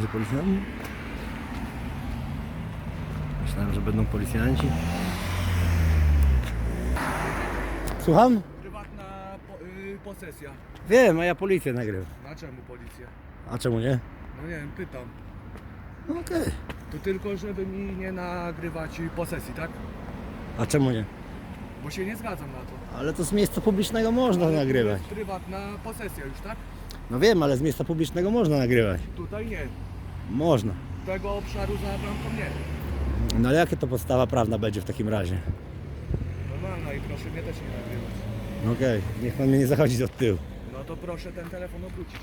policjanci? Myślałem, że będą policjanci. Słucham? Prywatna po, y, posesja. Wiem, a ja policję nagrywam. Na czemu policja? A czemu nie? No nie wiem, pytam. No Okej. To tylko, żeby mi nie nagrywać posesji, tak? A czemu nie? Bo się nie zgadzam na to. Ale to z miejsca publicznego można nagrywać. jest Prywatna posesja już, tak? No wiem, ale z miejsca publicznego można nagrywać. Tutaj nie. Można. Tego obszaru za bramką nie. No ale jakie to podstawa prawna będzie w takim razie? Normalna i proszę mnie też nie nagrywać. No Okej, niech pan mnie nie zachodzi od tyłu. No to proszę ten telefon obrócić.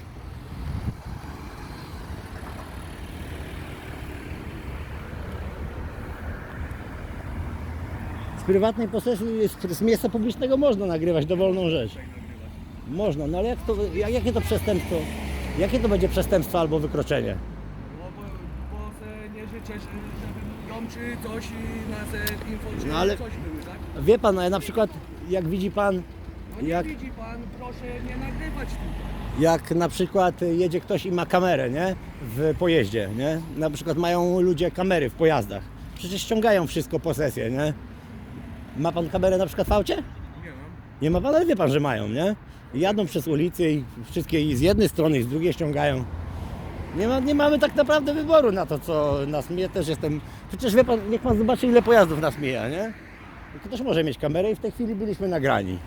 Z prywatnej posesji, z, z miejsca publicznego można nagrywać dowolną rzecz. Można, no ale jak to, jak, jakie to przestępstwo? Jakie to będzie przestępstwo albo wykroczenie? No bo, bo se nie życzę, że- żeby ją czy coś i na se info czy No ale- coś były, tak? Wie pan, a na przykład jak widzi pan, No nie jak, widzi pan, proszę nie nagrywać tutaj. jak na przykład jedzie ktoś i ma kamerę, nie? W pojeździe, nie? Na przykład mają ludzie kamery w pojazdach. Przecież ściągają wszystko posesję, nie? Ma pan kamerę na przykład w aucie? Nie ma ale wie pan, że mają, nie? I Jadą przez ulicę i wszystkie i z jednej strony i z drugiej ściągają. Nie, ma, nie mamy tak naprawdę wyboru na to, co nas mija. Też jestem. Przecież wie pan, niech pan zobaczy, ile pojazdów nas mija, nie? To też może mieć kamerę i w tej chwili byliśmy nagrani.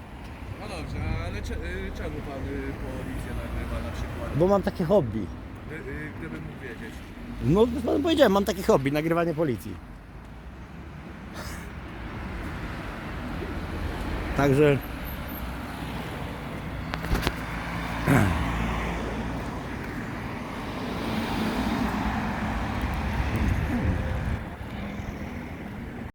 No dobrze, ale cze, y, czemu pan y, policję nagrywa na przykład? Bo mam takie hobby. Gdy, y, gdybym mógł wiedzieć. No, panu powiedziałem, mam takie hobby, nagrywanie policji. Także. Hmm.